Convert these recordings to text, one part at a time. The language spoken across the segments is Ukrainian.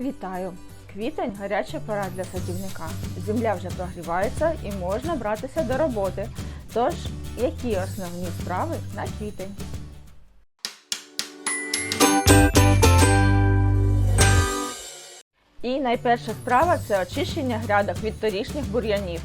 Вітаю! Квітень гаряча пора для садівника. Земля вже прогрівається і можна братися до роботи. Тож, які основні справи на квітень? І найперша справа це очищення грядок від торішніх бур'янів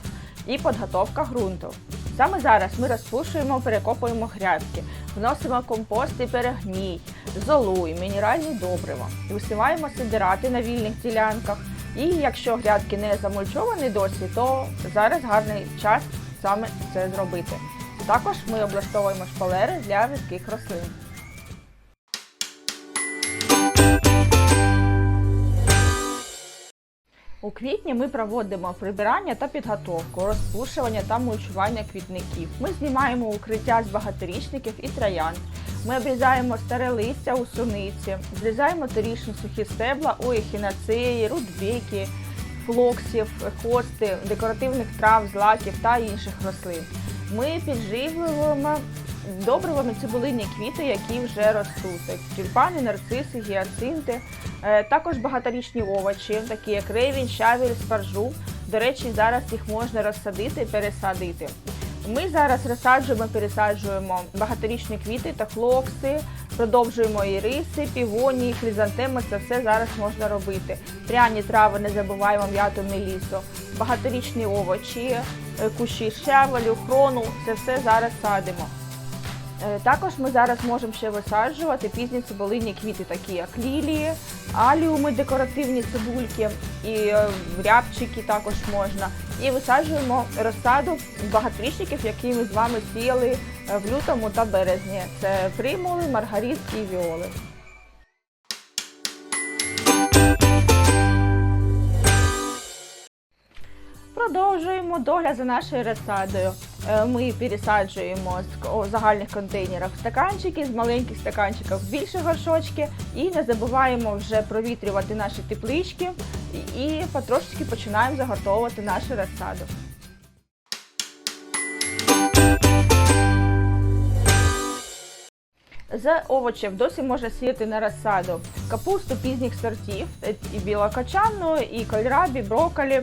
і підготовка ґрунту. Саме зараз ми розпушуємо, перекопуємо грядки, вносимо компост і перегній, золу і мінеральні добрива, висіваємо сидирати на вільних ділянках. І якщо грядки не замульчовані досі, то зараз гарний час саме це зробити. Також ми облаштовуємо шпалери для рідких рослин. У квітні ми проводимо прибирання та підготовку, розпушування та мульчування квітників. Ми знімаємо укриття з багаторічників і троянд. Ми обрізаємо старе листя у суниці, зрізаємо торічні сухі стебла у ехінацеї, рудбеки, флоксів, хости, декоративних трав, злаків та інших рослин. Ми підживлюємо добривами цибулинні квіти, які вже ростуть. Тюльпани, нарциси, гіацинти, Е, також багаторічні овочі, такі як ревінь, щавель, спаржу. До речі, зараз їх можна розсадити і пересадити. Ми зараз розсаджуємо, пересаджуємо багаторічні квіти та хлопси, продовжуємо іриси, півоні, хризантеми. Це все зараз можна робити. Пряні трави, не забуваємо м'яту мелісу, багаторічні овочі, е, кущі шевелю, хрону. Це все зараз садимо. Е, Також ми зараз можемо ще висаджувати пізні цибулинні квіти, такі як лілії, аліуми, декоративні цибульки і е, рябчики також можна. І висаджуємо розсаду багаторічників, які ми з вами сіяли е, в лютому та березні. Це примули, маргаритки і віоли. Продовжуємо догляд за нашою розсадою. Е, Ми пересаджуємо з загальних контейнерів в стаканчики, з маленьких стаканчиків в більші горшочки і не забуваємо вже провітрювати наші теплички і- потрошечки починаємо загортовувати нашу розсаду. З овочів досі можна сіяти на розсаду капусту пізніх сортів, е, і білокочанну, і кольрабі, брокколі.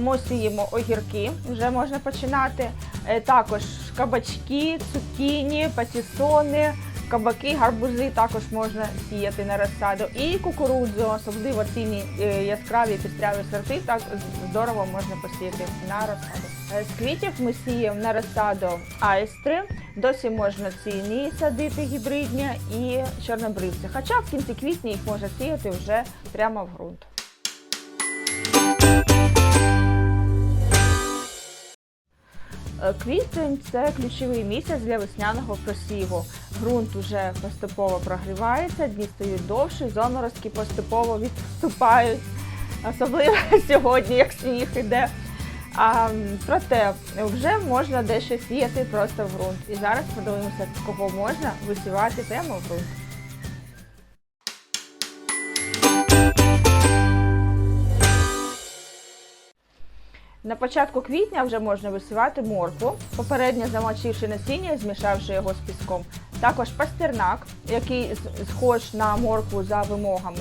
Ми сіємо огірки, вже можна починати. Е, Також кабачки, цукіні, патісони, кабаки, гарбузи також можна сіяти на розсаду. І кукурудзу, особливо ці е, яскраві пістряві сорти, так здорово можна посіяти на розсаду. Е, З квітів ми сіємо на розсаду айстри. Досі можна ціні садити гібридні і чорнобривці. Хоча в кінці квітня їх можна сіяти вже прямо в ґрунт. Квітень це ключовий місяць для весняного просіву. Ґрунт уже поступово прогрівається, дні стають довші, заморозки поступово відступають, особливо сьогодні, як сніг іде. А, проте вже можна дещо сіяти просто в ґрунт. І зараз подивимося, кого можна висівати прямо в ґрунт. На початку квітня вже можна висівати моркву, попередньо замочивши насіння і змішавши його з піском. Також пастернак, який схож на моркву за вимогами.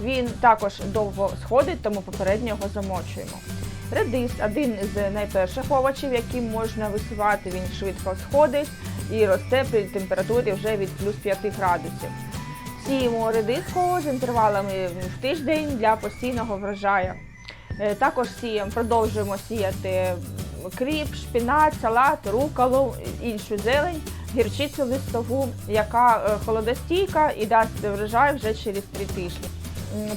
Він також довго сходить, тому попередньо його замочуємо. Редис один з найперших овочів, які можна висівати. Він швидко сходить і росте при температурі вже від плюс 5 градусів. Сіємо редиску з інтервалами в тиждень для постійного врожаю. Е, Також сіємо, продовжуємо сіяти кріп, шпінат, салат, руколу, іншу зелень, гірчицю листову, яка е, холодостійка і дасть врожай вже через три тижні.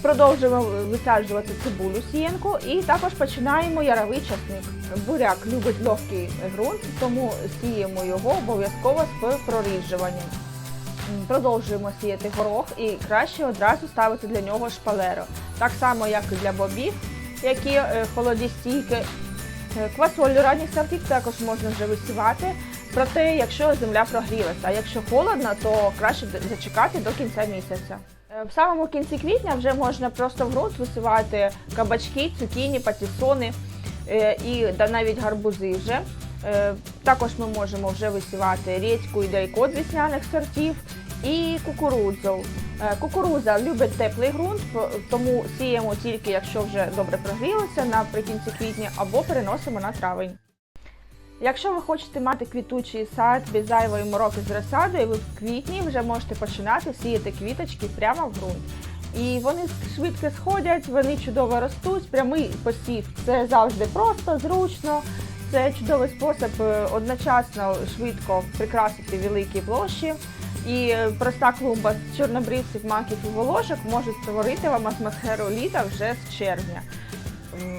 Продовжуємо висаджувати цибулю сіянку і також починаємо яровий часник. Буряк любить легкий ґрунт, тому сіємо його обов'язково з проріджуванням. М, Продовжуємо сіяти горох і краще одразу ставити для нього шпалеру. Так само, як і для бобів, які е, холодостійкі. Е, Квасолю ранніх сортів також можна вже висівати. Проте, якщо земля прогрілася, а якщо холодно, то краще зачекати до кінця місяця. Е, В самому кінці квітня вже можна просто в ґрунт висівати кабачки, цукіні, патісони і навіть гарбузи вже. Також ми можемо вже висівати рідьку і дайкот весняних сортів і кукурудзу. Е, Кукуруза любить теплий ґрунт, тому сіємо тільки, якщо вже добре прогрілося наприкінці квітня, або переносимо на травень. Якщо ви хочете мати квітучий сад без зайвої мороки з розсадою, ви в квітні вже можете починати сіяти квіточки прямо в ґрунт. І вони швидко сходять, вони чудово ростуть. Прямий посів це завжди просто, зручно. Це чудовий спосіб е, одночасно швидко прикрасити великі площі. І е, проста клумба з чорнобривців, маків і волошок може створити вам атмосферу літа вже з червня.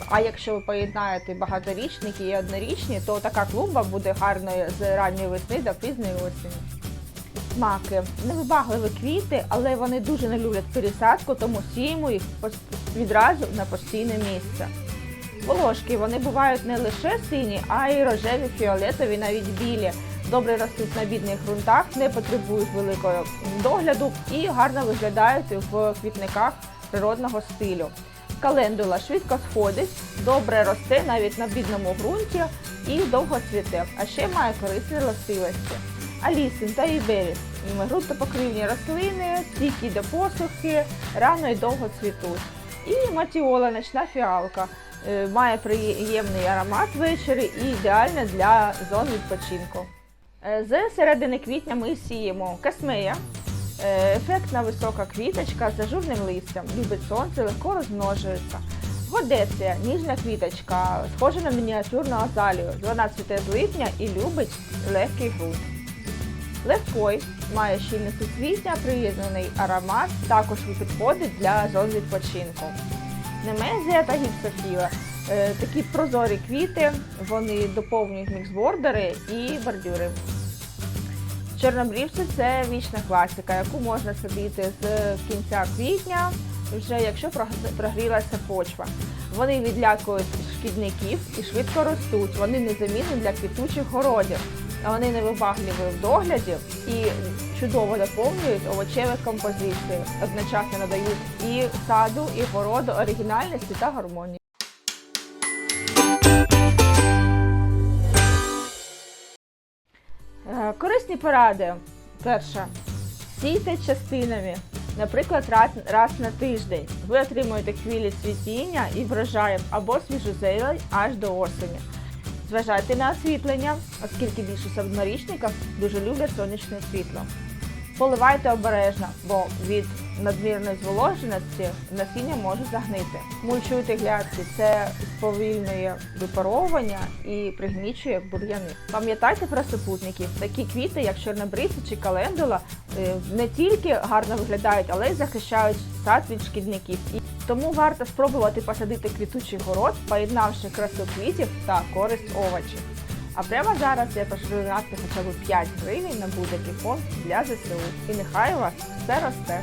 А якщо ви поєднаєте багаторічники і однорічні, то така клумба буде гарною з ранньої весни до пізньої осені. Маки невибагливі квіти, але вони дуже не люблять пересадку, тому сіємо їх відразу на постійне місце. Волошки вони бувають не лише сині, а й рожеві, фіолетові, навіть білі. Добре ростуть на бідних ґрунтах, не потребують великого догляду і гарно виглядають в квітниках природного стилю. Календула швидко сходить, добре росте навіть на бідному ґрунті і довго цвіте, а ще має корисні властивості. Алісин та іберіс – ґрунтопокривні рослини, стійкі до посухи, рано і довго цвітуть. І матіола, ночна фіалка. Е, Має приємний аромат ввечері і ідеальна для зон відпочинку. Е, З середини квітня ми сіємо касмея, е, ефектна висока квіточка з ажурним листям, любить сонце, легко розмножується. Годеція, ніжна квіточка, схожа на мініатюрну азалію. Вона цвіте з липня і любить легкий ґрунт. Легкой має щільне суцвіття, приєднаний аромат, також підходить для зон відпочинку. Немезія та гіпсофіла. Е, Такі прозорі квіти, вони доповнюють міксбордери і бордюри. Чорнобрівці це вічна класика, яку можна садити з кінця квітня, вже якщо прогрілася почва. Вони відлякують шкідників і швидко ростуть. Вони незамінні для квітучих городів. Вони невибагливі в догляді і чудово доповнюють овочеві композиції. Одночасно надають і саду, і городу оригінальності та гармонії. Е, Корисні поради. Перша. Сійте частинами. Наприклад, раз, на тиждень ви отримуєте хвилі цвітіння і врожаїв або свіжу зелень аж до осені. Зважайте на освітлення, оскільки більшість однорічників дуже люблять сонячне світло. Поливайте обережно, бо від надмірної зволоженості насіння може загнити. Мульчуйте грядки, це сповільнює випаровування і пригнічує бур'яни. Пам'ятайте про супутників. Такі квіти, як чорнобривці чи календула, е, не тільки гарно виглядають, але й захищають сад від шкідників. Тому варто спробувати посадити квітучий город, поєднавши красу квітів та користь овочів. А прямо зараз я прошу донати хоча б 5 гривень на будь-який фонд для ЗСУ. І нехай у вас все росте.